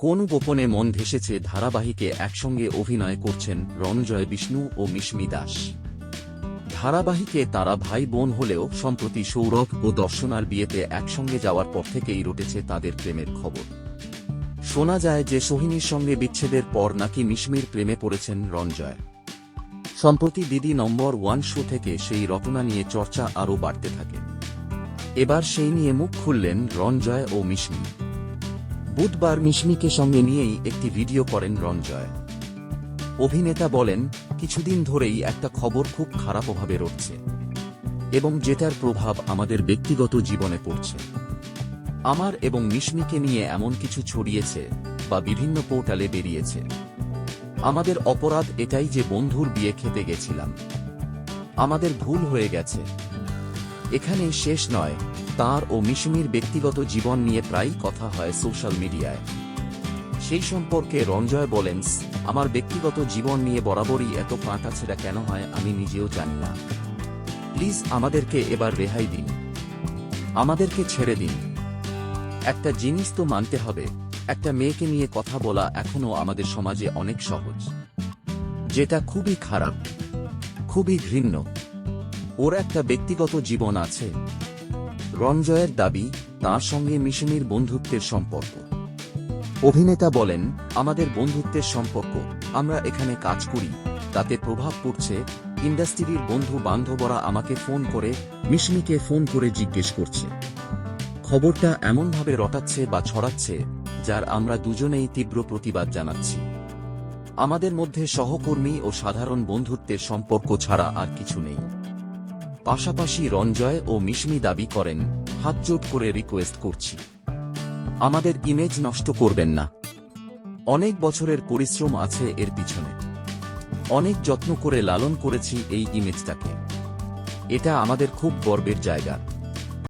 কোন গোপনে মন ভেসেছে ধারাবাহিকে একসঙ্গে অভিনয় করছেন রণজয় বিষ্ণু ও মিশমি দাস। ধারাবাহিকে তারা ভাই বোন হলেও সম্প্রতি সৌরভ ও দর্শনার বিয়েতে একসঙ্গে যাওয়ার পর থেকেই রটেছে তাদের প্রেমের খবর। শোনা যায় যে সোহিনীর সঙ্গে বিচ্ছেদের পর নাকি মিশমির প্রেমে পড়েছেন রণজয়। সম্প্রতি দিদি নম্বর ওয়ান শো থেকে সেই রটনা নিয়ে চর্চা আরও বাড়তে থাকে। এবার সেই নিয়ে মুখ খুললেন রণজয় ও মিশমি। বুধবার মিশমিকে সঙ্গে নিয়েই একটি ভিডিও করেন রঞ্জয় অভিনেতা বলেন, কিছুদিন ধরেই একটা খবর খুব খারাপভাবে রটছে এবং যেটার প্রভাব আমাদের ব্যক্তিগত জীবনে পড়ছে। আমার এবং মিশমিকে নিয়ে এমন কিছু ছড়িয়েছে বা বিভিন্ন পোর্টালে বেরিয়েছে। আমাদের অপরাধ এটাই যে বন্ধুর বিয়ে খেতে গেছিলাম। আমাদের ভুল হয়ে গেছে। এখানে শেষ নয় তার ও মিশমির ব্যক্তিগত জীবন নিয়ে প্রায়ই কথা হয় সোশ্যাল মিডিয়ায়। সেই সম্পর্কে রঞ্জয় বলেন, আমার ব্যক্তিগত জীবন নিয়ে বরাবরই এত কাঁটাছেড়া কেন হয় আমি নিজেও জানি না। প্লিজ আমাদেরকে এবার রেহাই দিন। আমাদেরকে ছেড়ে দিন। একটা জিনিস তো মানতে হবে, একটা মেয়েকে নিয়ে কথা বলা এখনও আমাদের সমাজে অনেক সহজ। যেটা খুবই খারাপ, খুবই ঘৃণ্য। ওর একটা ব্যক্তিগত জীবন আছে। রঞ্জয়ের দাবি, তার সঙ্গে মিশনের বন্ধুত্বের সম্পর্ক। অভিনেতা বলেন, আমাদের বন্ধুত্বের সম্পর্ক, আমরা এখানে কাজ করি, তাতে প্রভাব পড়ছে, ইন্ডাস্ট্রির বন্ধু বান্ধবরা আমাকে ফোন করে, মিশনিকে ফোন করে জিজ্ঞেস করছে। খবরটা এমনভাবে রটাচ্ছে বা ছড়াচ্ছে, যার আমরা দুজনেই তীব্র প্রতিবাদ জানাচ্ছি। আমাদের মধ্যে সহকর্মী ও সাধারণ বন্ধুত্বের সম্পর্ক ছাড়া আর কিছু নেই। পাশাপাশি রঞ্জয় ও মিশমি দাবি করেন হাতজোট করে রিকোয়েস্ট করছি। আমাদের ইমেজ নষ্ট করবেন না। অনেক বছরের পরিশ্রম আছে এর পিছনে। অনেক যত্ন করে লালন করেছি এই ইমেজটাকে এটা আমাদের খুব গর্বের জায়গা।